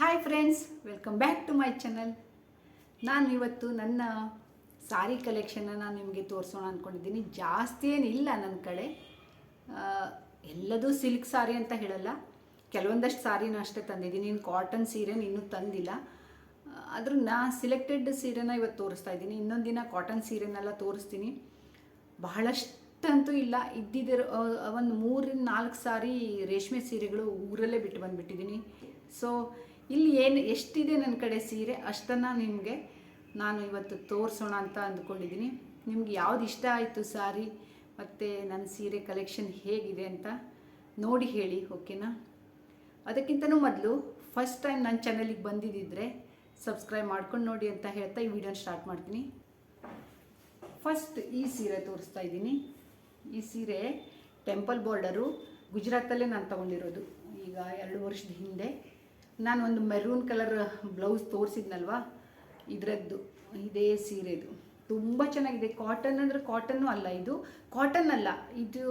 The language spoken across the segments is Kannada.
Hi friends welcome back to my channel ನಾನು ಇವತ್ತು ನನ್ನ ಸಾರಿ ಕಲೆಕ್ಷನ್ನ ನಾನು ನಿಮಗೆ ತೋರಿಸೋಣ ಅಂದ್ಕೊಂಡಿದ್ದೀನಿ ಜಾಸ್ತಿ ಏನಿಲ್ಲ ನನ್ನ ಕಡೆ. ಎಲ್ಲದೂ ಸಿಲ್ಕ್ ಸಾರಿ ಅಂತ ಹೇಳಲ್ಲ. ಕೆಲವೊಂದಷ್ಟು ಸಾರಿನ ಅಷ್ಟೇ ತಂದಿದ್ದೀನಿ. ಇನ್ನು ಕಾಟನ್ ಸೀರೆನ ಇನ್ನೂ ತಂದಿಲ್ಲ. ಆದರೂ ನಾ ಸಿಲೆಕ್ಟೆಡ್ ಸೀರೆನ ಇವತ್ತು ತೋರಿಸ್ತಾ ಇದ್ದೀನಿ. ಇನ್ನೊಂದು ದಿನ ಕಾಟನ್ ಸೀರೆನೆಲ್ಲ ತೋರಿಸ್ತೀನಿ. ಬಹಳಷ್ಟಂತೂ ಇಲ್ಲ. ಇದ್ದಿದ್ದಿರೋ ಒಂದು ಮೂರಿಂದ ನಾಲ್ಕು ಸಾರಿ ರೇಷ್ಮೆ ಸೀರೆಗಳು ಊರಲ್ಲೇ ಬಿಟ್ಟು ಬಂದುಬಿಟ್ಟಿದ್ದೀನಿ. ಸೊ ಇಲ್ಲಿ ಏನು ಎಷ್ಟಿದೆ ನನ್ನ ಕಡೆ ಸೀರೆ? ಅಷ್ಟನ್ನು ನಿಮಗೆ ನಾನು ಇವತ್ತು ತೋರಿಸೋಣ ಅಂತ ಅಂದ್ಕೊಂಡಿದ್ದೀನಿ ನಿಮ್ಗೆ ಯಾವ್ದು ಇಷ್ಟ ಆಯಿತು ಸಾರಿ? ಮತ್ತು ನನ್ನ ಸೀರೆ ಕಲೆಕ್ಷನ್ ಹೇಗಿದೆ ಅಂತ ನೋಡಿ ಹೇಳಿ, ಓಕೆನಾ? ಅದಕ್ಕಿಂತನೂ ಮೊದಲು ಫಸ್ಟ್ ಟೈಮ್ ನನ್ನ ಚಾನಲಿಗೆ ಬಂದಿದ್ದಿದ್ರೆ ಸಬ್ಸ್ಕ್ರೈಬ್ ಮಾಡ್ಕೊಂಡು ನೋಡಿ ಅಂತ ಹೇಳ್ತಾ ಈ ವಿಡಿಯೋನ ಸ್ಟಾರ್ಟ್ ಮಾಡ್ತೀನಿ. ಫಸ್ಟ್ ಈ ಸೀರೆ ತೋರಿಸ್ತಾ ಇದ್ದೀನಿ. ಈ ಸೀರೆ ಟೆಂಪಲ್ ಬಾರ್ಡರು ಗುಜರಾತಲ್ಲೇ ನಾನು ತೊಗೊಂಡಿರೋದು. ಈಗ ಎರಡು ವರ್ಷದ ಹಿಂದೆ. ನಾನು ಒಂದು ಮೆರೂನ್ ಕಲರ್ ಬ್ಲೌಸ್ ತೋರಿಸಿದ್ನಲ್ವಾ? ಇದರದ್ದು, ಇದೇ ಸೀರೆದು. ತುಂಬ ಚೆನ್ನಾಗಿದೆ. ಕಾಟನ್ ಅಂದರೆ ಕಾಟನ್ನು ಅಲ್ಲ ಇದು. ಕಾಟನ್ ಅಲ್ಲ, ಇದು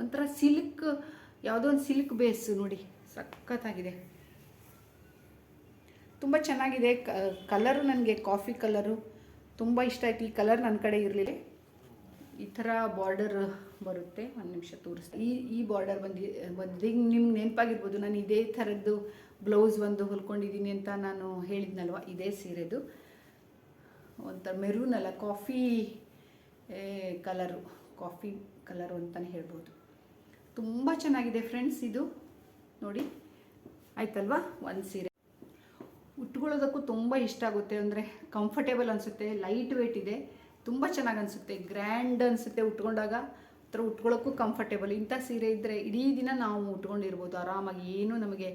ಒಂಥರ ಸಿಲ್ಕ್ ಯಾವುದೋ ಒಂದು ಸಿಲ್ಕ್ ಬೇಸ್ ನೋಡಿ. ಸಖತ್ತಾಗಿದೆ. ತುಂಬ ಚೆನ್ನಾಗಿದೆ. ಕಲರು ನನಗೆ ಕಾಫಿ ಕಲರು ತುಂಬ ಇಷ್ಟ ಆಯ್ತು. ಈ ಕಲರ್ ನನ್ನ ಕಡೆ ಇರಲಿಲ್ಲ. ಈ ಥರ ಬಾರ್ಡರ್ ಬರುತ್ತೆ, ಒಂದು ನಿಮಿಷ ತೋರಿಸ್ತೀನಿ. ಈ ಈ ಬಾರ್ಡರ್ ಬಂದು ಬಂದು ನಿಮ್ಗೆ ನೆನಪಾಗಿರ್ಬೋದು, ನಾನು ಇದೇ ಥರದ್ದು ಬ್ಲೌಸ್ ಒಂದು ಹೊಲ್ಕೊಂಡಿದ್ದೀನಿ ಅಂತ ನಾನು ಹೇಳಿದ್ನಲ್ವ? ಇದೇ ಸೀರೆದು. ಒಂಥರ ಮೆರೂನ್ ಅಲ್ಲ ಕಾಫಿ ಕಲರು ಕಾಫಿ ಕಲರು ಅಂತಲೇ ಹೇಳ್ಬೋದು. ತುಂಬ ಚೆನ್ನಾಗಿದೆ ಫ್ರೆಂಡ್ಸ್ ಇದು. ನೋಡಿ, ಆಯ್ತಲ್ವಾ? ಒಂದು ಸೀರೆ. ಉಟ್ಕೊಳ್ಳೋದಕ್ಕೂ ತುಂಬ ಇಷ್ಟ ಆಗುತ್ತೆ, ಅಂದರೆ ಕಂಫರ್ಟೇಬಲ್ ಅನಿಸುತ್ತೆ ಲೈಟ್ ವೇಟ್ ಇದೆ. ತುಂಬ ಚೆನ್ನಾಗಿ ಅನಿಸುತ್ತೆ ಗ್ರ್ಯಾಂಡ್ ಅನಿಸುತ್ತೆ ಉಟ್ಕೊಂಡಾಗ. ಒಂಥರ ಉಟ್ಕೊಳ್ಳೋಕ್ಕೂ ಕಂಫರ್ಟೇಬಲ್ ಇಂಥ ಸೀರೆ ಇದ್ದರೆ ಇಡೀ ದಿನ ನಾವು ಉಟ್ಕೊಂಡಿರ್ಬೋದು. ಆರಾಮಾಗಿ ಏನೂ ನಮಗೆ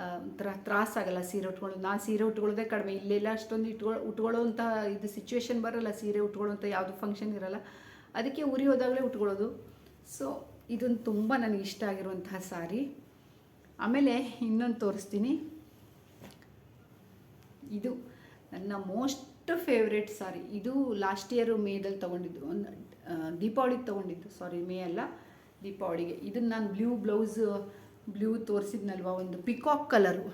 ಒಂಥರ ತ್ರಾಸಾಗಲ್ಲ ಸೀರೆ ಉಟ್ಕೊಳ್ಳೋದು. ನಾನು ಸೀರೆ ಉಟ್ಕೊಳ್ಳೋದೇ ಕಡಿಮೆ. ಇಲ್ಲೆಲ್ಲ ಅಷ್ಟೊಂದು ಇಟ್ಕೊಳ್ಳೋ ಉಟ್ಕೊಳ್ಳೋವಂಥ ಇದು ಸಿಚುವೇಶನ್ ಬರಲ್ಲ. ಸೀರೆ ಉಟ್ಕೊಳ್ಳೋಂಥ ಯಾವುದು ಫಂಕ್ಷನ್ ಇರಲ್ಲ. ಅದಕ್ಕೆ ಉರಿ ಹೋದಾಗಲೇ ಉಟ್ಕೊಳ್ಳೋದು. ಸೊ ಇದೊಂದು ತುಂಬ ನನಗೆ ಇಷ್ಟ ಆಗಿರುವಂತಹ ಸಾರಿ. ಆಮೇಲೆ ಇನ್ನೊಂದು ತೋರಿಸ್ತೀನಿ. ಇದು ನನ್ನ ಮೋಸ್ಟ್ ಫೇವ್ರೆಟ್ ಸಾರಿ. ಇದು ಲಾಸ್ಟ್ ಇಯರು ಮೇದಲ್ಲಿ ತೊಗೊಂಡಿದ್ದು. ಒಂದು ದೀಪಾವಳಿಗೆ ತೊಗೊಂಡಿದ್ದು. ಸಾರಿ ಮೇ ಅಲ್ಲ. ದೀಪಾವಳಿಗೆ. ಇದನ್ನು ನಾನು ಬ್ಲೂ ಬ್ಲೌಸ್ ಬ್ಲೂ ತೋರಿಸಿದ್ನಲ್ವ? ಒಂದು ಪಿಕಾಕ್ ಕಲರು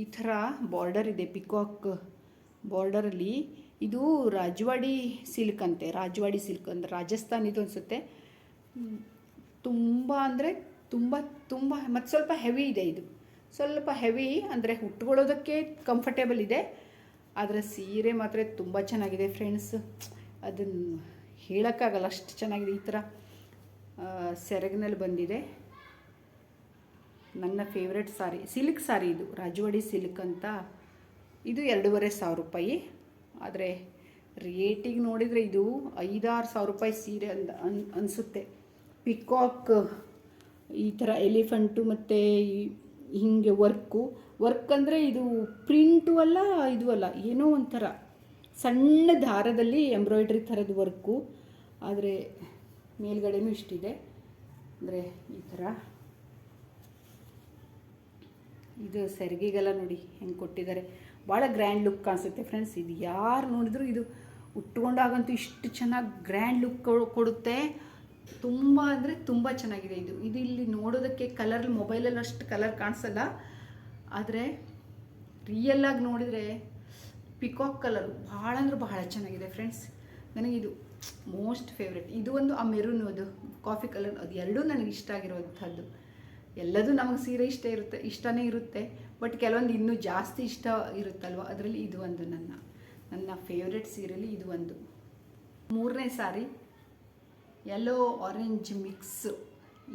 ಈ ಥರ ಬಾರ್ಡರ್ ಇದೆ ಪಿಕಾಕ್ ಬಾರ್ಡರಲ್ಲಿ ಇದು ರಾಜವಾಡಿ ಸಿಲ್ಕ್ ಅಂತೆ. ರಾಜವಾಡಿ ಸಿಲ್ಕ್ ಅಂದರೆ ರಾಜಸ್ಥಾನಿದು ಅನಿಸುತ್ತೆ. ತುಂಬ ಅಂದರೆ ತುಂಬ ತುಂಬ, ಮತ್ತು ಸ್ವಲ್ಪ ಹೆವಿ ಇದೆ ಇದು. ಸ್ವಲ್ಪ ಹೆವಿ ಅಂದರೆ ಉಟ್ಕೊಳ್ಳೋದಕ್ಕೆ ಕಂಫರ್ಟೇಬಲ್ ಇದೆ. ಆದರೆ ಸೀರೆ ಮಾತ್ರ ತುಂಬ ಚೆನ್ನಾಗಿದೆ ಫ್ರೆಂಡ್ಸ್ ಅದನ್ನು ಹೇಳೋಕ್ಕಾಗಲ್ಲ, ಅಷ್ಟು ಚೆನ್ನಾಗಿದೆ. ಈ ಥರ ಸೆರಗಿನಲ್ಲಿ ಬಂದಿದೆ. ನನ್ನ ಫೇವ್ರೆಟ್ ಸಾರಿ, ಸಿಲ್ಕ್ ಸಾರಿ ಇದು, ರಾಜವಾಡಿ ಸಿಲ್ಕ್ ಅಂತ. ಇದು ಎರಡೂವರೆ ಸಾವಿರ ರೂಪಾಯಿ. ಆದರೆ, ರೇಟಿಗೆ ನೋಡಿದರೆ ಇದು ಐದಾರು ಸಾವಿರ ರೂಪಾಯಿ ಸೀರೆ ಅಂದ, ಅನ್, ಅನಿಸುತ್ತೆ. ಪಿಕಾಕ್ ಈ ಥರ ಎಲಿಫೆಂಟು ಮತ್ತು ಹೀಗೆ ವರ್ಕು ವರ್ಕ್ ಅಂದರೆ ಇದು ಪ್ರಿಂಟು ಅಲ್ಲ, ಇದು ಅಲ್ಲ, ಏನೋ ಒಂಥರ. ಸಣ್ಣ ದಾರದಲ್ಲಿ ಎಂಬ್ರಾಯ್ಡ್ರಿ ಥರದ ವರ್ಕು ಆದರೆ ಮೇಲ್ಗಡೆನೂ ಇಷ್ಟಿದೆ. ಅಂದರೆ ಈ ಥರ ಇದು ಸೆರಗಿಗೆಲ್ಲ ನೋಡಿ ಹೆಂಗೆ ಕೊಟ್ಟಿದ್ದಾರೆ. ಭಾಳ ಗ್ರ್ಯಾಂಡ್ ಲುಕ್ ಕಾಣಿಸುತ್ತೆ ಫ್ರೆಂಡ್ಸ್ ಇದು ಯಾರು ನೋಡಿದ್ರು ಇದು ಉಟ್ಕೊಂಡಾಗಂತೂ ಇಷ್ಟು ಚೆನ್ನಾಗಿ ಗ್ರ್ಯಾಂಡ್ ಲುಕ್ ಕೊಡುತ್ತೆ. ತುಂಬ ಅಂದರೆ ತುಂಬ ಚೆನ್ನಾಗಿದೆ ಇದು. ಇದು ಇಲ್ಲಿ ನೋಡೋದಕ್ಕೆ ಕಲರ್ ಮೊಬೈಲಲ್ಲಿ ಅಷ್ಟು ಕಲರ್ ಕಾಣಿಸಲ್ಲ. ಆದರೆ ರಿಯಲ್ಲಾಗಿ ನೋಡಿದರೆ ಪಿಕಾಕ್ ಕಲರು ಭಾಳ ಅಂದ್ರೆ ಬಹಳ ಚೆನ್ನಾಗಿದೆ ಫ್ರೆಂಡ್ಸ್ ನನಗಿದು ಮೋಸ್ಟ್ ಫೇವ್ರೆಟ್ ಇದು ಒಂದು ಆ ಮೆರೂನ್ ಅದು ಕಾಫಿ ಕಲರ್ ಅದು ಎರಡೂ ನನಗೆ ಇಷ್ಟ ಆಗಿರುವಂಥದ್ದು. ಎಲ್ಲದೂ ನಮಗೆ ಸೀರೆ ಇಷ್ಟ ಇರುತ್ತೆ, ಇಷ್ಟನೇ ಇರುತ್ತೆ. ಬಟ್ ಕೆಲವೊಂದು ಇನ್ನೂ ಜಾಸ್ತಿ ಇಷ್ಟ ಇರುತ್ತಲ್ವ, ಅದರಲ್ಲಿ ಇದು ಒಂದು ನನ್ನ ನನ್ನ ಫೇವ್ರೆಟ್ ಸೀರೆಯಲ್ಲಿ ಇದು ಒಂದು. ಮೂರನೇ ಸಾರಿ ಯೆಲ್ಲೋ ಆರೆಂಜ್ ಮಿಕ್ಸ್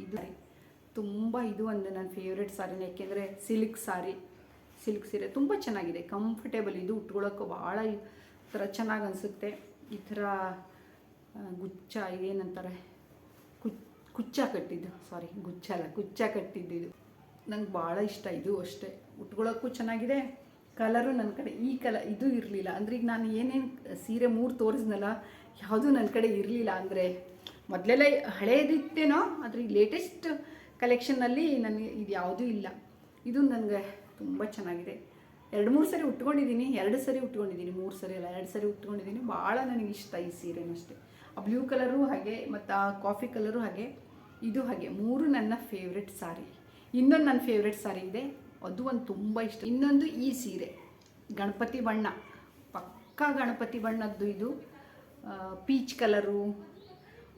ಇದು ತುಂಬ ಇದು ಒಂದು ನನ್ನ ಫೇವ್ರೆಟ್ ಸಾರಿನೇ, ಯಾಕೆಂದರೆ ಸಿಲ್ಕ್ ಸಾರಿ ಸಿಲ್ಕ್ ಸೀರೆ ತುಂಬ ಚೆನ್ನಾಗಿದೆ. ಕಂಫರ್ಟೇಬಲ್ ಇದು ಉಟ್ಕೊಳ್ಳೋಕ್ಕೆ ಭಾಳ ಈ ಥರ ಚೆನ್ನಾಗಿ ಅನಿಸುತ್ತೆ. ಈ ಥರ ಗುಚ್ಚ ಏನಂತಾರೆ? ಕುಚ್, ಕುಚ್ಚ ಕಟ್ಟಿದ್ದು. ಸಾರಿ ಗುಚ್ಚ ಅಲ್ಲ, ಕುಚ್ಚ ಕಟ್ಟಿದ್ದು ಇದು. ನಂಗೆ ಭಾಳ ಇಷ್ಟ ಇದು ಅಷ್ಟೇ. ಉಟ್ಕೊಳ್ಳೋಕ್ಕೂ ಚೆನ್ನಾಗಿದೆ. ಕಲರು ನನ್ನ ಕಡೆ ಈ ಕಲ, ಇದು ಇರಲಿಲ್ಲ. ಅಂದರೆ ಈಗ ನಾನು ಏನೇನು ಸೀರೆ ಮೂರು ತೋರಿಸ್ನಲ್ಲ, ಯಾವುದೂ ನನ್ನ ಕಡೆ ಇರಲಿಲ್ಲ ಅಂದರೆ, ಮೊದಲೆಲ್ಲ ಹಳೇದಿತ್ತೇನೋ, ಆದರೆ ಈ ಲೇಟೆಸ್ಟ್ ಕಲೆಕ್ಷನ್ನಲ್ಲಿ ನನಗೆ ಇದು ಯಾವುದೂ ಇಲ್ಲ. ಇದು ನನಗೆ ತುಂಬ ಚೆನ್ನಾಗಿದೆ. ಎರಡು ಮೂರು ಸರಿ ಉಟ್ಕೊಂಡಿದ್ದೀನಿ, ಎರಡು ಸರಿ ಉಟ್ಕೊಂಡಿದ್ದೀನಿ, ಮೂರು ಸರಿ ಅಲ್ಲ, ಎರಡು ಸರಿ ಉಟ್ಕೊಂಡಿದ್ದೀನಿ. ಭಾಳ ನನಗೆ ಇಷ್ಟ ಈ ಸೀರೆನೂ ಅಷ್ಟೇ. ಆ ಬ್ಲೂ ಕಲರು ಹಾಗೆ, ಮತ್ತು ಆ ಕಾಫಿ ಕಲರು ಹಾಗೆ, ಇದು ಹಾಗೆ. ಮೂರು ನನ್ನ ಫೇವ್ರೆಟ್ ಸಾರಿ ಇನ್ನೊಂದು ನನ್ನ ಫೇವ್ರೆಟ್ ಸಾರಿ ಇದೆ. ಅದು ಒಂದು ತುಂಬ ಇಷ್ಟ. ಇನ್ನೊಂದು ಈ ಸೀರೆ. ಗಣಪತಿ ಬಣ್ಣ. ಪಕ್ಕಾ ಗಣಪತಿ ಬಣ್ಣದ್ದು ಇದು. ಪೀಚ್ ಕಲರು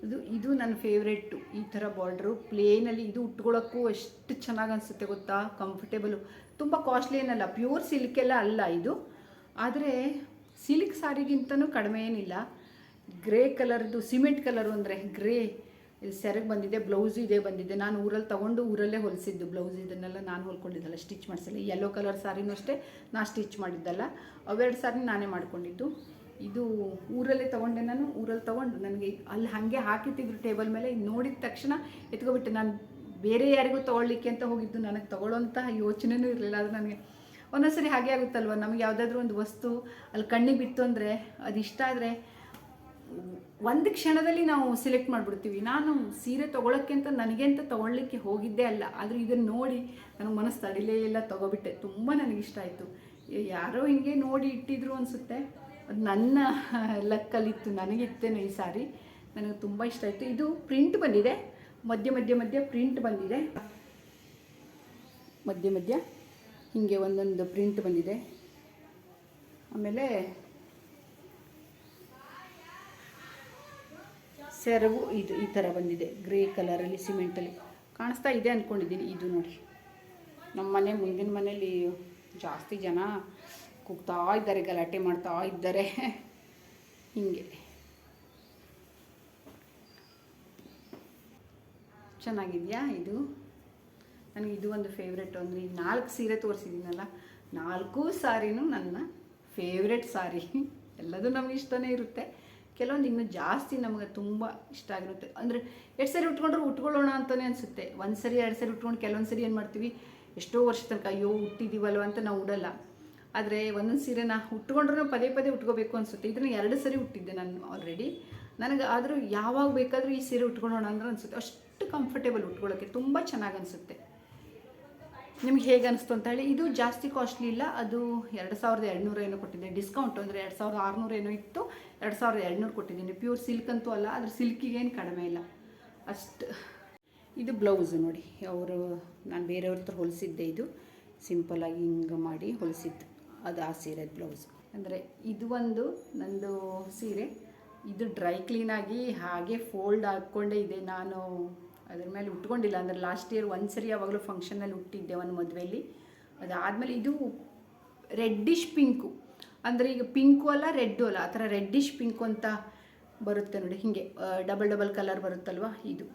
ಇದು ಇದು ನನ್ನ ಫೇವ್ರೆಟ್ಟು ಈ ಥರ ಬಾರ್ಡ್ರು ಪ್ಲೇನಲ್ಲಿ ಇದು ಉಟ್ಕೊಳ್ಳೋಕ್ಕೂ ಎಷ್ಟು ಚೆನ್ನಾಗಿ ಅನಿಸುತ್ತೆ ಗೊತ್ತಾ? ಕಂಫರ್ಟೇಬಲು ತುಂಬ ಕಾಸ್ಟ್ಲಿ ಏನಲ್ಲ ಪ್ಯೂರ್ ಸಿಲ್ಕೆಲ್ಲ ಅಲ್ಲ ಇದು. ಆದರೆ ಸಿಲ್ಕ್ ಸಾರಿಗಿಂತನೂ ಕಡಿಮೆ ಏನಿಲ್ಲ. ಗ್ರೇ ಕಲರ್ದು ಸಿಮೆಂಟ್ ಕಲರು ಅಂದರೆ ಗ್ರೇ ಇದು ಸೆರೆಗೆ ಬಂದಿದೆ ಬ್ಲೌಸು ಇದೇ ಬಂದಿದೆ. ನಾನು ಊರಲ್ಲಿ ತೊಗೊಂಡು ಊರಲ್ಲೇ ಹೊಲಿಸಿದ್ದು ಬ್ಲೌಸ್ ಇದನ್ನೆಲ್ಲ ನಾನು ಹೊಲ್ಕೊಂಡಿದ್ದಲ್ಲ ಸ್ಟಿಚ್ ಮಾಡಿಸಲ್ಲ. ಯೆಲ್ಲೋ ಕಲರ್ ಸಾರಿನೂ ಅಷ್ಟೇ ನಾನು ಸ್ಟಿಚ್ ಮಾಡಿದ್ದಲ್ಲ. ಅವೆರಡು ಸಾರಿ ನಾನೇ ಮಾಡ್ಕೊಂಡಿದ್ದು. ಇದು ಊರಲ್ಲೇ ತೊಗೊಂಡೆ ನಾನು, ಊರಲ್ಲಿ ತೊಗೊಂಡು ನನಗೆ ಅಲ್ಲಿ ಹಾಗೆ ಹಾಕಿಟ್ಟಿದ್ರು ಟೇಬಲ್ ಮೇಲೆ ನೋಡಿದ ತಕ್ಷಣ ಎತ್ಕೊಬಿಟ್ಟೆ. ನಾನು ಬೇರೆ ಯಾರಿಗೂ ತೊಗೊಳ್ಲಿಕ್ಕೆ ಅಂತ ಹೋಗಿದ್ದು, ನನಗೆ ತೊಗೊಳ್ಳೋಂತಹ ಯೋಚನೆನೂ ಇರಲಿಲ್ಲ. ಅದು ನನಗೆ ಒಂದೊಂದ್ಸರಿ ಹಾಗೆ ಆಗುತ್ತಲ್ವ? ನಮಗೆ ಯಾವುದಾದ್ರೂ ಒಂದು ವಸ್ತು ಅಲ್ಲಿ ಕಣ್ಣಿಗೆ ಬಿತ್ತು ಅಂದರೆ ಅದು ಇಷ್ಟ ಆದರೆ ಒಂದು ಕ್ಷಣದಲ್ಲಿ ನಾವು ಸೆಲೆಕ್ಟ್ ಮಾಡಿಬಿಡ್ತೀವಿ. ನಾನು ಸೀರೆ ತೊಗೊಳಕ್ಕೆ ಅಂತ, ನನಗೆ ಅಂತ ತೊಗೊಳ್ಲಿಕ್ಕೆ ಹೋಗಿದ್ದೇ ಅಲ್ಲ. ಆದರೆ ಇದನ್ನು ನೋಡಿ ನನಗೆ ಮನಸ್ಸು ತಡಿಲೇ ಇಲ್ಲ, ತೊಗೊಬಿಟ್ಟೆ. ತುಂಬ ನನಗಿಷ್ಟ ಆಯಿತು. ಯಾರೋ ಹಿಂಗೆ ನೋಡಿ ಇಟ್ಟಿದ್ರು ಅನಿಸುತ್ತೆ. ನನ್ನ ಲಕ್ಕಲ್ಲಿತ್ತು ನನಗಿತ್ತೇನೋ ಈ ಸಾರಿ. ನನಗೆ ತುಂಬ ಇಷ್ಟ ಆಯಿತು. ಇದು ಪ್ರಿಂಟ್ ಬಂದಿದೆ. ಮಧ್ಯ ಮಧ್ಯ ಮಧ್ಯ ಪ್ರಿಂಟ್ ಬಂದಿದೆ. ಮಧ್ಯ ಮಧ್ಯ ಹೀಗೆ ಒಂದೊಂದು ಪ್ರಿಂಟ್ ಬಂದಿದೆ. ಆಮೇಲೆ ಸೆರವು ಇದು ಈ ಥರ ಬಂದಿದೆ. ಗ್ರೇ ಕಲರಲ್ಲಿ ಸಿಮೆಂಟಲ್ಲಿ ಕಾಣಿಸ್ತಾ ಇದೆ ಅಂದ್ಕೊಂಡಿದ್ದೀನಿ ಇದು ನೋಡಿ. ನಮ್ಮ ಮನೆ ಮುಂದಿನ ಮನೇಲಿ ಜಾಸ್ತಿ ಜನ ಕೂಗ್ತಾ ಇದ್ದಾರೆ, ಗಲಾಟೆ ಮಾಡ್ತಾ ಇದ್ದಾರೆ. ಹಿಂಗೆ. ಚೆನ್ನಾಗಿದೆಯಾ ಇದು? ನನಗೆ ಇದು ಒಂದು ಫೇವ್ರೆಟ್ ಅಂದರೆ ಈ ನಾಲ್ಕು ಸೀರೆ ತೋರಿಸಿದ್ದೀನಲ್ಲ, ನಾಲ್ಕು ಸಾರಿನೂ ನನ್ನ ಫೇವ್ರೆಟ್ ಸಾರಿ. ಎಲ್ಲದೂ ನಮಗೆ ಇಷ್ಟನೇ ಇರುತ್ತೆ. ಕೆಲವೊಂದು ಇನ್ನೂ ಜಾಸ್ತಿ ನಮಗೆ ತುಂಬ ಇಷ್ಟ ಆಗಿರುತ್ತೆ. ಅಂದರೆ ಎರಡು ಸರಿ ಉಟ್ಕೊಂಡ್ರೆ ಉಟ್ಕೊಳ್ಳೋಣ ಅಂತಲೇ ಅನಿಸುತ್ತೆ. ಒಂದು ಸರಿ ಎರಡು ಸರಿ ಉಟ್ಕೊಂಡು ಕೆಲವೊಂದು ಸರಿ ಏನು ಮಾಡ್ತೀವಿ, ಎಷ್ಟೋ ವರ್ಷ ತನಕ ಅಯ್ಯೋ ಹುಟ್ಟಿದ್ದೀವಲ್ವ ಅಂತ ನಾವು ಉಡಲ್ಲ. ಆದರೆ ಒಂದೊಂದು ಸೀರೆನ ಉಟ್ಕೊಂಡ್ರೂ ಪದೇ ಪದೇ ಉಟ್ಕೋಬೇಕು ಅನಿಸುತ್ತೆ. ಇದನ್ನು ಎರಡು ಸರಿ ಹುಟ್ಟಿದ್ದೆ ನಾನು ಆಲ್ರೆಡಿ ನನಗೆ ಆದರೂ ಯಾವಾಗ ಬೇಕಾದರೂ ಈ ಸೀರೆ ಉಟ್ಕೊಳ್ಳೋಣ ಅಂದ್ರೆ ಅನಿಸುತ್ತೆ. ಅಷ್ಟು ಕಂಫರ್ಟೇಬಲ್ ಉಟ್ಕೊಳ್ಳೋಕ್ಕೆ ತುಂಬ ಚೆನ್ನಾಗಿ ಅನಿಸುತ್ತೆ. ನಿಮ್ಗೆ ಹೇಗೆ ಅನಿಸ್ತು ಅಂತ ಹೇಳಿ, ಇದು ಜಾಸ್ತಿ ಕಾಸ್ಟ್ಲಿ ಇಲ್ಲ. ಅದು ಎರಡು ಸಾವಿರದ ಎರಡುನೂರು ಏನೋ ಕೊಟ್ಟಿದ್ದೆ. ಡಿಸ್ಕೌಂಟ್ ಅಂದರೆ ಎರಡು ಸಾವಿರದ ಆರುನೂರ ಏನೋ ಇತ್ತು. ಎರಡು ಸಾವಿರದ ಎರಡುನೂರು ಕೊಟ್ಟಿದ್ದೀನಿ. ಪ್ಯೂರ್ ಸಿಲ್ಕ್ ಅಂತೂ ಅಲ್ಲ ಅದ್ರ ಸಿಲ್ಕಿಗೇನು ಕಡಿಮೆ ಇಲ್ಲ. ಅಷ್ಟು. ಇದು ಬ್ಲೌಸು ನೋಡಿ. ಅವರು, ನಾನು ಬೇರೆಯವ್ರ ಹತ್ರ ಹೊಲಿಸಿದ್ದೆ ಇದು. ಸಿಂಪಲಾಗಿ ಹಿಂಗೆ ಮಾಡಿ ಹೊಲಿಸಿದ್ದು. ಅದು ಆ ಸೀರೆ ಬ್ಲೌಸ್. ಅಂದರೆ ಇದು ಒಂದು ನಂದು ಸೀರೆ. ಇದು ಡ್ರೈ ಕ್ಲೀನಾಗಿ ಹಾಗೆ ಫೋಲ್ಡ್ ಹಾಕ್ಕೊಂಡೇ ಇದೆ. ನಾನು ಅದ್ರ ಮೇಲೆ ಉಟ್ಕೊಂಡಿಲ್ಲ. ಅಂದರೆ ಲಾಸ್ಟ್ ಇಯರ್ ಒಂದು ಸರಿ ಯಾವಾಗಲೂ ಫಂಕ್ಷನಲ್ಲಿ ಹುಟ್ಟಿದ್ದೆ ಒಂದು ಮದುವೆಯಲ್ಲಿ ಅದಾದಮೇಲೆ ಇದು ರೆಡ್ಡಿಶ್ ಪಿಂಕು ಅಂದರೆ ಈಗ ಪಿಂಕು ಅಲ್ಲ ರೆಡ್ಡು ಅಲ್ಲ. ಆ ಥರ ರೆಡ್ಡಿಶ್ ಪಿಂಕು ಅಂತ ಬರುತ್ತೆ ನೋಡಿ. ಹೀಗೆ ಡಬಲ್ ಡಬಲ್ ಕಲರ್ ಬರುತ್ತಲ್ವ? ಇದು.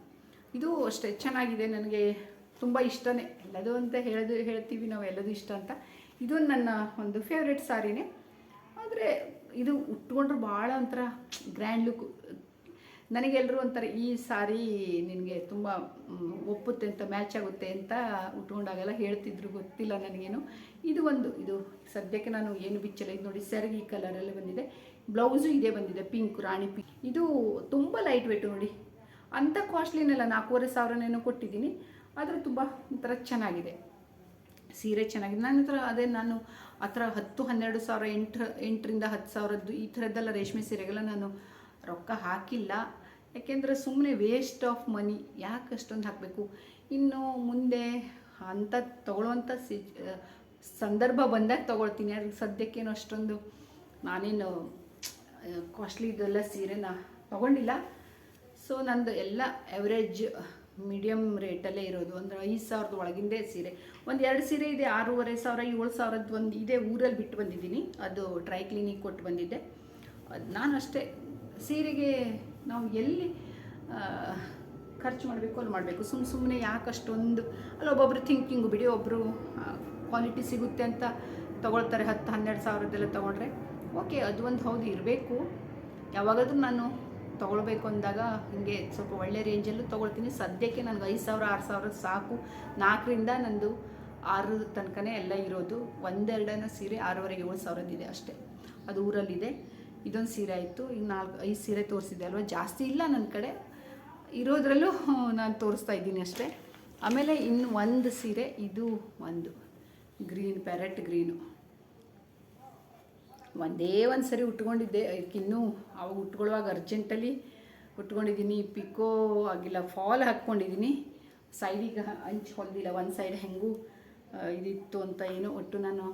ಇದು ಅಷ್ಟೇ. ಚೆನ್ನಾಗಿದೆ. ನನಗೆ ತುಂಬ ಇಷ್ಟನೇ. ಎಲ್ಲದೂ ಅಂತ ಹೇಳೋದು, ಹೇಳ್ತೀವಿ ನಾವು ಎಲ್ಲದೂ ಇಷ್ಟ ಅಂತ. ಇದು ನನ್ನ ಒಂದು ಫೇವ್ರೆಟ್ ಸಾರಿನೇ. ಆದರೆ ಇದು ಉಟ್ಕೊಂಡ್ರೆ ಭಾಳ ಒಂಥರ ಗ್ರ್ಯಾಂಡ್ ಲುಕ್ ನನಗೆಲ್ಲರೂ ಒಂಥರ ಈ ಸಾರಿ ನಿನಗೆ ತುಂಬ ಒಪ್ಪುತ್ತೆ ಅಂತ ಮ್ಯಾಚ್ ಆಗುತ್ತೆ ಅಂತ ಉಟ್ಕೊಂಡಾಗೆಲ್ಲ ಹೇಳ್ತಿದ್ರು, ಗೊತ್ತಿಲ್ಲ ನನಗೇನು. ಇದು ಒಂದು, ಇದು ಸದ್ಯಕ್ಕೆ ನಾನು ಏನು ಬಿಚ್ಚಲ್ಲ. ಇದು ನೋಡಿ ಸೆರಗಿ ಕಲರಲ್ಲಿ ಬಂದಿದೆ. ಬ್ಲೌಸು ಇದೇ ಬಂದಿದೆ ಪಿಂಕ್ ರಾಣಿ ಪಿಂಕ್ ಇದು ತುಂಬ ಲೈಟ್ ವೇಟು ನೋಡಿ. ಅಂಥ ಕಾಸ್ಟ್ಲಿನೆಲ್ಲ ನಾಲ್ಕೂವರೆ ಸಾವಿರನೇನೋ ಕೊಟ್ಟಿದ್ದೀನಿ. ಆದರೂ ತುಂಬ ಒಂಥರ ಚೆನ್ನಾಗಿದೆ. ಸೀರೆ ಚೆನ್ನಾಗಿದೆ. ನನ್ನ ಹತ್ರ ಅದೇ ನಾನು ಆ ಥರ ಹತ್ತು, ಹನ್ನೆರಡು ಸಾವಿರ, ಎಂಟು, ಎಂಟರಿಂದ ಹತ್ತು ಸಾವಿರದ್ದು ಈ ಥರದ್ದೆಲ್ಲ ರೇಷ್ಮೆ ಸೀರೆಗೆಲ್ಲ ನಾನು ರೊಕ್ಕ ಹಾಕಿಲ್ಲ. ಯಾಕೆಂದರೆ ಸುಮ್ಮನೆ ವೇಸ್ಟ್ ಆಫ್ ಮನಿ ಯಾಕೆ ಅಷ್ಟೊಂದು ಹಾಕಬೇಕು? ಇನ್ನು ಮುಂದೆ ಅಂಥ ತೊಗೊಳ್ಳೋವಂಥ ಸಿ ಸಂದರ್ಭ ಬಂದಾಗ ತೊಗೊಳ್ತೀನಿ. ಅದಕ್ಕೆ ಸದ್ಯಕ್ಕೇನು ಅಷ್ಟೊಂದು ನಾನೇನು ಕಾಸ್ಟ್ಲಿ ಇದೆಲ್ಲ ಸೀರೆನ ತೊಗೊಂಡಿಲ್ಲ. ಸೊ ನಂದು ಎಲ್ಲ ಎವರೇಜ್ ಮೀಡಿಯಮ್ ರೇಟಲ್ಲೇ ಇರೋದು. ಅಂದರೆ ಐದು ಸಾವಿರದ ಒಳಗಿಂದೇ ಸೀರೆ. ಒಂದು ಎರಡು ಸೀರೆ ಇದೆ, ಆರೂವರೆ ಸಾವಿರ, ಏಳು ಸಾವಿರದ್ದು ಒಂದು ಇದೆ, ಊರಲ್ಲಿ ಬಿಟ್ಟು ಬಂದಿದ್ದೀನಿ. ಅದು ಡ್ರೈ ಕ್ಲೀನಿಗೆ ಕೊಟ್ಟು ಬಂದಿದ್ದೆ. ನಾನು ಅಷ್ಟೇ. ಸೀರೆಗೆ ನಾವು ಎಲ್ಲಿ ಖರ್ಚು ಮಾಡಬೇಕು, ಅಲ್ಲಿ ಮಾಡಬೇಕು. ಸುಮ್ಮ ಸುಮ್ಮನೆ ಯಾಕೆ ಅಷ್ಟೊಂದು, ಅಲ್ಲ ಒಬ್ಬೊಬ್ರು ಥಿಂಕಿಂಗು ಬಿಡಿ ಒಬ್ಬರು ಕ್ವಾಲಿಟಿ ಸಿಗುತ್ತೆ ಅಂತ ತೊಗೊಳ್ತಾರೆ. ಹತ್ತು, ಹನ್ನೆರಡು ಸಾವಿರದ್ದೆಲ್ಲ ತೊಗೊಂಡ್ರೆ. ಓಕೆ ಅದು ಒಂದು ಹೌದು, ಇರಬೇಕು. ಯಾವಾಗಾದರೂ ನಾನು ತೊಗೊಳ್ಬೇಕು ಅಂದಾಗ ಹಿಂಗೆ ಸ್ವಲ್ಪ ಒಳ್ಳೆ ರೇಂಜಲ್ಲೂ ತೊಗೊಳ್ತೀನಿ. ಸದ್ಯಕ್ಕೆ ನನಗೆ ಐದು ಸಾವಿರ, ಆರು ಸಾವಿರ ಸಾಕು. ನಾಲ್ಕರಿಂದ ನಂದು ಆರು ತನಕನೇ ಎಲ್ಲ ಇರೋದು. ಒಂದೆರಡನ ಸೀರೆ ಆರೂವರೆಗೆ, ಏಳು ಸಾವಿರದಿದೆ ಅಷ್ಟೇ. ಅದು ಊರಲ್ಲಿದೆ. ಇದೊಂದು ಸೀರೆ ಆಯಿತು. ಈಗ ನಾಲ್ಕು, ಐದು ಸೀರೆ ತೋರಿಸಿದೆ ಅಲ್ವಾ? ಜಾಸ್ತಿ ಇಲ್ಲ ನನ್ನ ಕಡೆ. ಇರೋದ್ರಲ್ಲೂ ನಾನು ತೋರಿಸ್ತಾ ಇದ್ದೀನಿ ಅಷ್ಟೇ. ಆಮೇಲೆ ಇನ್ನು ಒಂದು ಸೀರೆ, ಇದು ಒಂದು. Green parrot green. ಒಂದೇ ಒಂದು ಸರಿ ಉಟ್ಕೊಂಡಿದ್ದೆ. ಇನ್ನೂ ಅವಾಗ ಉಟ್ಕೊಳ್ಳುವಾಗ ಅರ್ಜೆಂಟಲ್ಲಿ ಉಟ್ಕೊಂಡಿದ್ದೀನಿ. ಪಿಕೋ ಆಗಿಲ್ಲ ಫಾಲ್ ಹಾಕ್ಕೊಂಡಿದ್ದೀನಿ. ಸೈಡಿಗೆ ಹಂಚು ಹೊಲ್ದಿಲ್ಲ, ಒಂದು ಸೈಡ್ ಹೆಂಗೂ ಇದಿತ್ತು ಅಂತ ಏನು ಒಟ್ಟು ನಾನು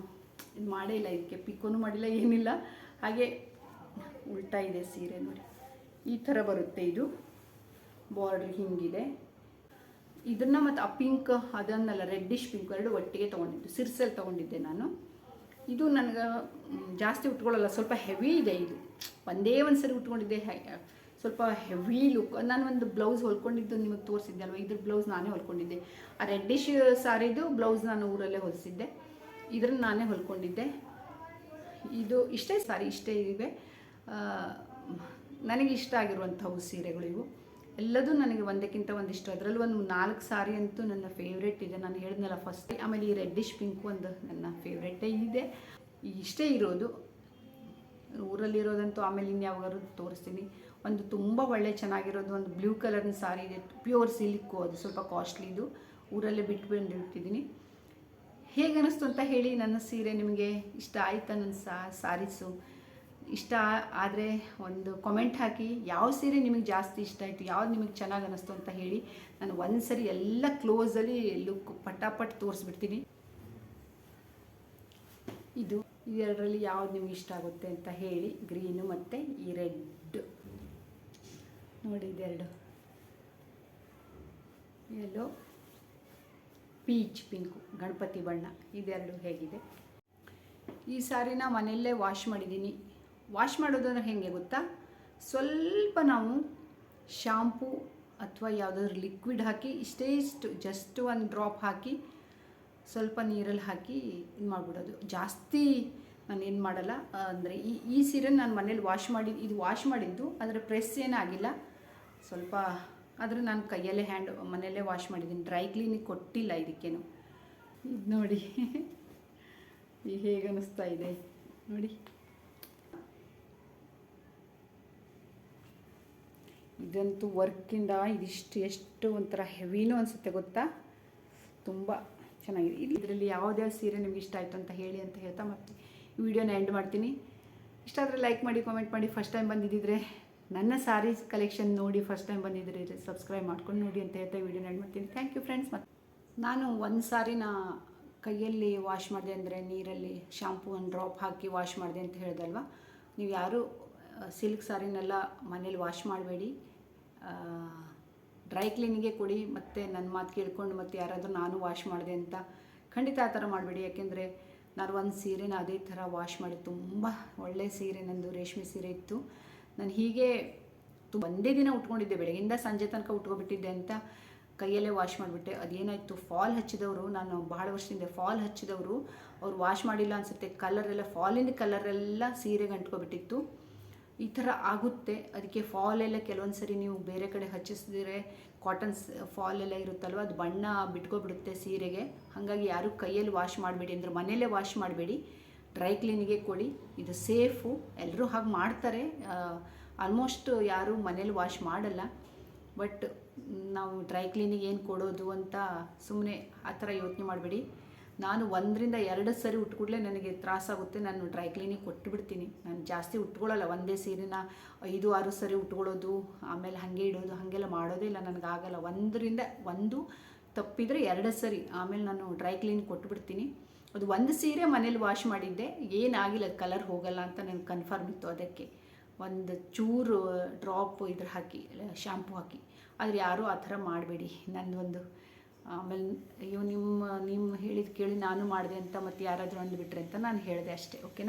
ಇದು ಮಾಡೇ ಇಲ್ಲ. ಇದಕ್ಕೆ ಪಿಕೋನು ಮಾಡಿಲ್ಲ, ಏನಿಲ್ಲ. ಹಾಗೆ ಉಲ್ಟಾ ಇದೆ ಸೀರೆ ನೋಡಿ. ಈ ಥರ ಬರುತ್ತೆ ಇದು. ಬಾರ್ಡ್ರ್ ಹಿಂಗಿದೆ. ಇದನ್ನು ಮತ್ತು ಆ ಪಿಂಕ್ ಅದನ್ನೆಲ್ಲ ರೆಡ್ಡಿಶ್ ಪಿಂಕ್ ಎರಡು ಒಟ್ಟಿಗೆ ತೊಗೊಂಡಿದ್ದು. ಸಿರ್ಸಲ್ಲಿ ತೊಗೊಂಡಿದ್ದೆ ನಾನು. ಇದು ನನಗೆ ಜಾಸ್ತಿ ಉಟ್ಕೊಳ್ಳಲ್ಲ, ಸ್ವಲ್ಪ ಹೆವಿ ಇದೆ ಇದು. ಒಂದೇ ಒಂದು ಸರಿ ಉಟ್ಕೊಂಡಿದ್ದೆ ಸ್ವಲ್ಪ ಹೆವಿ ಲುಕ್ ನಾನು ಒಂದು ಬ್ಲೌಸ್ ಹೊಲ್ಕೊಂಡಿದ್ದು ನಿಮಗೆ ತೋರಿಸಿದ್ದೆ ಅಲ್ವಾ? ಇದ್ರ ಬ್ಲೌಸ್ ನಾನೇ ಹೊಲ್ಕೊಂಡಿದ್ದೆ. ಆ ರೆಡ್ಡಿಶ್ ಸಾರಿದು ಬ್ಲೌಸ್ ನಾನು ಊರಲ್ಲೇ ಹೊಲಿಸಿದ್ದೆ. ಇದ್ರನ್ನ ನಾನೇ ಹೊಲ್ಕೊಂಡಿದ್ದೆ. ಇದು ಇಷ್ಟೇ ಸಾರಿ, ಇಷ್ಟೇ ಇವೆ. ನನಗೆ ಇಷ್ಟ ಆಗಿರುವಂಥವು ಸೀರೆಗಳು ಇವು ಎಲ್ಲದೂ ನನಗೆ ಒಂದಕ್ಕಿಂತ ಒಂದಿಷ್ಟು. ಅದರಲ್ಲಿ ಒಂದು ನಾಲ್ಕು ಸಾರಿ ಅಂತೂ ನನ್ನ ಫೇವ್ರೇಟ್ ಇದೆ. ನಾನು ಹೇಳಿದ್ನಲ್ಲ ಫಸ್ಟ್ ಆಮೇಲೆ ಈ ರೆಡ್ಡಿಶ್ ಪಿಂಕ್ ಒಂದು ನನ್ನ ಫೇವ್ರೇಟೇ ಇದೆ. ಇಷ್ಟೇ ಇರೋದು. ಊರಲ್ಲಿರೋದಂತೂ ಆಮೇಲೆ ಇನ್ಯಾವಾಗಾದ್ರು ತೋರಿಸ್ತೀನಿ. ಒಂದು ತುಂಬ ಒಳ್ಳೆ ಚೆನ್ನಾಗಿರೋದು ಒಂದು ಬ್ಲೂ ಕಲರ್ನ ಸಾರಿ ಇದೆ. ಪ್ಯೂರ್ ಸಿಲ್ಕು ಅದು ಸ್ವಲ್ಪ ಕಾಸ್ಟ್ಲಿ ಇದು ಊರಲ್ಲೇ ಬಿಟ್ಟು ಬಂದಿಟ್ಟಿದ್ದೀನಿ ಹೇಗೆ ಅನ್ನಿಸ್ತು ಅಂತ ಹೇಳಿ ನನ್ನ ಸೀರೆ ನಿಮಗೆ ಇಷ್ಟ ಆಯಿತಾ ನನ್ನ ಸಾರೀಸು ಇಷ್ಟ ಆದರೆ ಒಂದು ಕಾಮೆಂಟ್ ಹಾಕಿ, ಯಾವ ಸೀರೆ ನಿಮಗೆ ಜಾಸ್ತಿ ಇಷ್ಟ ಆಯಿತು? ಯಾವ್ದು ನಿಮಗೆ ಚೆನ್ನಾಗಿ ಅನ್ನಿಸ್ತು ಅಂತ ಹೇಳಿ ನಾನು ಒಂದು ಸರಿ ಎಲ್ಲ ಕ್ಲೋಸಲ್ಲಿ ಲುಕ್ ಪಟಾಪಟ್ ತೋರಿಸ್ಬಿಡ್ತೀನಿ. ಇದು ಇದೆರಡರಲ್ಲಿ ಯಾವ್ದು ನಿಮ್ಗೆ ಇಷ್ಟ ಆಗುತ್ತೆ ಅಂತ ಹೇಳಿ, ಗ್ರೀನು ಮತ್ತು ಈ ರೆಡ್ ನೋಡಿ ಇದೆರಡು. ಎಲ್ಲೋ ಪೀಚ್ ಪಿಂಕು ಗಣಪತಿ ಬಣ್ಣ. ಇದೆರಡು ಹೇಗಿದೆ. ಈ ಸಾರಿನ ಮನೆಯಲ್ಲೇ ವಾಶ್ ಮಾಡಿದ್ದೀನಿ. ವಾಶ್ ಮಾಡೋದು ಅಂದರೆ ಹೇಗೆ ಗೊತ್ತಾ? ಸ್ವಲ್ಪ ನಾವು ಶಾಂಪೂ ಅಥವಾ ಯಾವುದಾದ್ರು ಲಿಕ್ವಿಡ್ ಹಾಕಿ, ಇಷ್ಟೇ ಇಷ್ಟು ಜಸ್ಟ್ ಒಂದು ಡ್ರಾಪ್ ಹಾಕಿ, ಸ್ವಲ್ಪ ನೀರಲ್ಲಿ ಹಾಕಿ ಇದು ಮಾಡಿಬಿಡೋದು. ಜಾಸ್ತಿ ನಾನು ಏನು ಮಾಡಲ್ಲ. ಅಂದರೆ ಈ ಈ ಸೀರೆ ನಾನು ಮನೇಲಿ ವಾಶ್ ಮಾಡಿ, ಇದು ವಾಶ್ ಮಾಡಿದ್ದು, ಆದರೆ ಪ್ರೆಸ್ ಏನಾಗಿಲ್ಲ ಸ್ವಲ್ಪ ಆದರೆ ನಾನು ಕೈಯಲ್ಲೇ ಹ್ಯಾಂಡ್ ಮನೆಯಲ್ಲೇ ವಾಶ್ ಮಾಡಿದ್ದೀನಿ. ಡ್ರೈ ಕ್ಲೀನಿಗೆ ಕೊಟ್ಟಿಲ್ಲ ಇದಕ್ಕೇನು. ಇದು ನೋಡಿ. ಈಗ ಹೇಗೆ ಅನ್ನಿಸ್ತಾ ಇದೆ. ನೋಡಿ. ಇದಂತೂ ವರ್ಕಿಂದ ಇದಿಷ್ಟು ಎಷ್ಟು ಒಂಥರ ಹೆವಿನೂ ಅನಿಸುತ್ತೆ ಗೊತ್ತಾ? ತುಂಬ ಚೆನ್ನಾಗಿದೆ. ಇಲ್ಲಿ ಇದರಲ್ಲಿ ಯಾವುದೇ ಸೀರೆ ನಿಮ್ಗೆ ಇಷ್ಟ ಆಯಿತು ಅಂತ ಹೇಳಿ ಅಂತ ಹೇಳ್ತಾ ಮತ್ತೆ ವಿಡಿಯೋನ ಎಂಡ್ ಮಾಡ್ತೀನಿ. ಇಷ್ಟ ಆದರೆ ಲೈಕ್ ಮಾಡಿ ಕಾಮೆಂಟ್ ಮಾಡಿ. ಫಸ್ಟ್ ಟೈಮ್ ಬಂದಿದ್ದಿದ್ರೆ ನನ್ನ ಸಾರೀಸ್ ಕಲೆಕ್ಷನ್ ನೋಡಿ ಫಸ್ಟ್ ಟೈಮ್ ಬಂದಿದ್ರೆ ಸಬ್ಸ್ಕ್ರೈಬ್ ಮಾಡ್ಕೊಂಡು ನೋಡಿ ಅಂತ ಹೇಳ್ತಾ ವಿಡಿಯೋನ ಎಂಡ್ ಮಾಡ್ತೀನಿ. ಥ್ಯಾಂಕ್ ಯು ಫ್ರೆಂಡ್ಸ್ ಮತ್ತು ನಾನು ಒಂದು ಸಾರಿನ ಕೈಯಲ್ಲಿ ವಾಶ್ ಮಾಡಿದೆ ಅಂದರೆ ನೀರಲ್ಲಿ ಶಾಂಪೂ ಒಂದು ಡ್ರಾಪ್ ಹಾಕಿ ವಾಶ್ ಮಾಡಿದೆ ಅಂತ ಹೇಳ್ದಲ್ವ ನೀವು ಯಾರೂ ಸಿಲ್ಕ್ ಸಾರಿನೆಲ್ಲ ಮನೇಲಿ ವಾಶ್ ಮಾಡಬೇಡಿ. ಡ್ರೈ ಕ್ಲೀನಿಗೆ ಕೊಡಿ, ಮತ್ತು ನನ್ನ ಮಾತು ಕೇಳ್ಕೊಂಡು ಮತ್ತು ಯಾರಾದರೂ ನಾನು ವಾಶ್ ಮಾಡಿದೆ ಅಂತ ಖಂಡಿತ ಆ ಥರ ಮಾಡಬೇಡಿ. ಯಾಕೆಂದರೆ ನಾನು ಒಂದು ಸೀರೆನ ಅದೇ ಥರ ವಾಶ್ ಮಾಡಿ ತುಂಬ ಒಳ್ಳೆ ಸೀರೆ ನಂದು, ರೇಷ್ಮೆ ಸೀರೆ ಇತ್ತು. ನಾನು ಹೀಗೆ ತು- ಒಂದೇ ದಿನ ಉಟ್ಕೊಂಡಿದ್ದೆ, ಬೆಳಗಿಂದ ಸಂಜೆ ತನಕ ಉಟ್ಕೊಬಿಟ್ಟಿದ್ದೆ ಅಂತ ಕೈಯಲ್ಲೇ ವಾಶ್ ಮಾಡಿಬಿಟ್ಟೆ. ಅದೇನಾಯಿತು ಫಾಲ್ ಹಚ್ಚಿದವರು, ನಾನು ಬಹಳ ವರ್ಷದಿಂದ ಫಾಲ್ ಹಚ್ಚಿದವರು. ಅವ್ರು ವಾಶ್ ಮಾಡಿಲ್ಲ ಅನಿಸುತ್ತೆ ಕಲರ್ ಎಲ್ಲ ಫಾಲಿನ ಕಲರೆಲ್ಲ ಸೀರೆಗೆ ಅಂಟ್ಕೊಬಿಟ್ಟಿತ್ತು. ಈ ಥರ ಆಗುತ್ತೆ. ಅದಕ್ಕೆ ಫಾಲ್ ಎಲ್ಲ ಕೆಲವೊಂದು ಸರಿ ನೀವು ಬೇರೆ ಕಡೆ ಹಚ್ಚಿಸಿದ್ರೆ ಫಾಲ್ ಎಲ್ಲ ಇರುತ್ತಲ್ವ, ಅದು ಬಣ್ಣ ಬಿಟ್ಕೊಬಿಡುತ್ತೆ ಸೀರೆಗೆ. ಹಾಗಾಗಿ ಯಾರು ಕೈಯಲ್ಲಿ ವಾಶ್ ಮಾಡಬೇಡಿ ಅಂದರೆ ಮನೆಯಲ್ಲೇ ವಾಶ್ ಮಾಡಬೇಡಿ. ಡ್ರೈ ಕ್ಲೀನಿಗೆ ಕೊಡಿ. ಇದು ಸೇಫು ಎಲ್ಲರೂ ಹಾಗೆ ಮಾಡ್ತಾರೆ. ಆಲ್ಮೋಸ್ಟ್ ಯಾರು ಮನೇಲಿ ವಾಶ್ ಮಾಡಲ್ಲ. ಬಟ್ ನಾವು ಡ್ರೈ ಕ್ಲೀನಿಗೆ ಏನು ಕೊಡೋದು ಅಂತ ಸುಮ್ಮನೆ ಆ ಥರ ಯೋಚನೆ ಮಾಡಬೇಡಿ. ನಾನು ಒಂದರಿಂದ ಎರಡು ಸರಿ ಉಟ್ಕೊಡ್ಲೆ ನನಗೆ ತ್ರಾಸಾಗುತ್ತೆ. ನಾನು ಡ್ರೈ ಕ್ಲೀನಿಗೆ ಕೊಟ್ಟು ಬಿಡ್ತೀನಿ ನಾನು ಜಾಸ್ತಿ ಉಟ್ಕೊಳ್ಳೋಲ್ಲ. ಒಂದೇ ಸೀರೆನ ಐದು, ಆರು ಸರಿ ಉಟ್ಕೊಳ್ಳೋದು, ಆಮೇಲೆ ಹಾಗೆ ಇಡೋದು, ಹಾಗೆಲ್ಲ ಮಾಡೋದೇ ಇಲ್ಲ. ನನಗಾಗಲ್ಲ ಒಂದರಿಂದ ಒಂದು ತಪ್ಪಿದರೆ ಎರಡು ಸರಿ. ಆಮೇಲೆ ನಾನು ಡ್ರೈ ಕ್ಲೀನ್ ಕೊಟ್ಬಿಡ್ತೀನಿ. ಅದು ಒಂದು ಸೀರೆ ಮನೇಲಿ ವಾಶ್ ಮಾಡಿದ್ದೆ. ಏನಾಗಿಲ್ಲ. ಕಲರ್ ಹೋಗಲ್ಲ ಅಂತ ನನಗೆ ಕನ್ಫರ್ಮ್ ಇತ್ತು ಅದಕ್ಕೆ. ಒಂದು ಚೂರು ಡ್ರಾಪ್ ಇದ್ರ ಹಾಕಿ ಶಾಂಪು ಹಾಕಿ. ಆದರೆ ಯಾರೂ ಆ ಥರ ಮಾಡಬೇಡಿ. ನಂದೊಂದು ಆಮೇಲೆ ಅಯ್ಯೋ, ನಿಮ್ಮ ನಿಮ್ಮ ಹೇಳಿದ ಕೇಳಿ ನಾನು ಮಾಡಿದೆ ಅಂತ ಮತ್ತೆ ಯಾರಾದರೂ ಅಂದ್ಬಿಟ್ರೆ ಅಂತ ನಾನು ಹೇಳಿದೆ ಅಷ್ಟೇ ಓಕೆನಾ